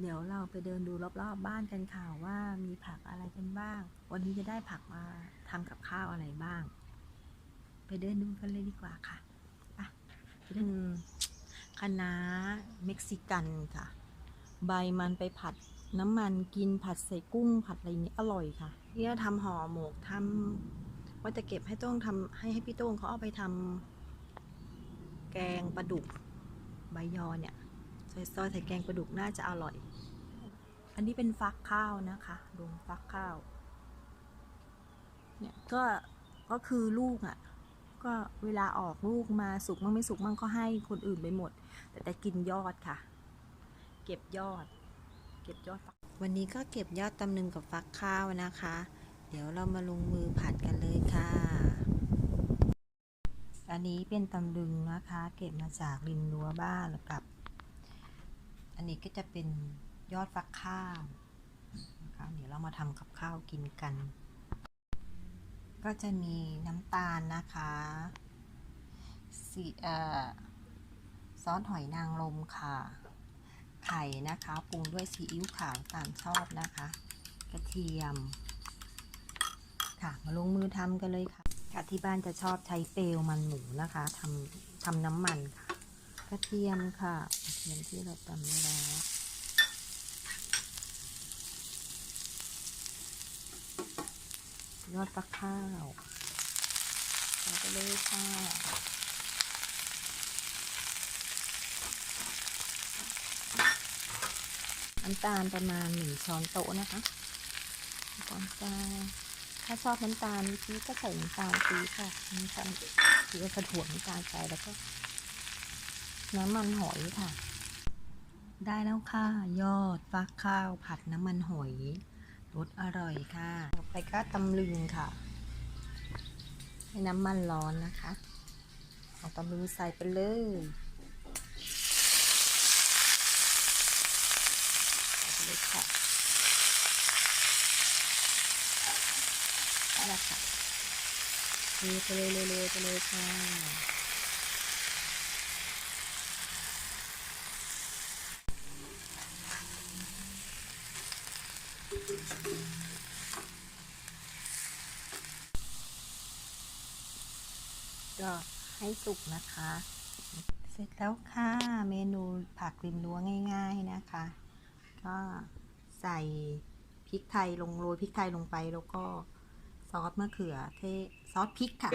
เดี๋ยวเราไปเดินดูรอบๆบบ้านกันค่ะว่ามีผักอะไรกันบ้าง วันนี้จะได้ผักมาทำกับข้าวอะไรบ้าง ไปเดินดูกันเลยดีกว่าค่ะไปเป็นคะน้าเม็กซิกันค่ะ ใบมันไปผัดน้ำมันกินผัดใส่กุ้งผัดอะไรนี้อร่อยค่ะเนี่ยทำห่อหมกทำว่าจะเก็บให้โต้งทำให้ให้พี่โต้งเขาเอาไปทำแกงปลาดุกใบยอเนี่ยซอยซอยใส่แกงปลาดุกน่าจะอร่อย อันนี้เป็นฟักข้าวนะคะดงฟักข้าว เนี่ยก็ก็คือลูกอะ่ะ ก็เวลาออกลูกมาสุกมั่งไม่สุกมั่งก็ให้คนอื่นไปหมด แต่แต่กินยอดค่ะ เก็บยอด เก็บยอดฟักวันนี้ก็เก็บยอดตำลึงกับฟักข้าวนะคะ เดี๋ยวเรามาลงมือผัดกันเลยค่ะ อันนี้เป็นตำลึงนะคะ เก็บมาจากริมรั้วบ้านกับ อันนี้ก็จะเป็น ยอดฟักข้าวนะคะเดี๋ยวเรามาทำกับข้าวกินกัน ก็จะมีน้ำตาลนะคะสีเอ่อซอสหอยนางรมค่ะ ไข่นะคะปรุงด้วยซีอิ๊วขาวตามชอบนะคะ กระเทียม ค่ะมาลงมือทำกันเลยค่ะค่ะที่บ้านจะชอบใช้เปลวมันหมูนะคะทำทำน้ำมันค่ะ กระเทียมค่ะ กระเทียมที่เราตำไว้แล้ว ยอดฟักข้าวใส่ไปเลยค่ะน้ำตาลประมาณหนึ่งช้อนโต๊ะนะคะน้ำตาลถ้าชอบน้ำตาลปี๊บก็ใส่น้ำตาลปี๊บค่ะน้ำตาลหรือว่ากระถั่วน้ำตาลใส่แล้วก็ น้ำมันหอยค่ะ ได้แล้วค่ะ ยอดฟักข้าวผัดน้ำมันหอย รสอร่อยค่ะต่อไปก็ตำลึงค่ะ ให้น้ำมันร้อนนะคะเอาตำลึงใส่ไปเลยใส่ไปเลยค่ะนี่แหละค่ะเทไปเลยเร็วๆไปเลยค่ะ ก็ให้สุกนะคะ เสร็จแล้วค่ะ เมนูผักริมรั้วง่าย ๆนะคะ ก็ใส่พริกไทยลงโรยพริกไทยลงไปแล้วก็ซอสมะเขือเทศซอสพริกค่ะ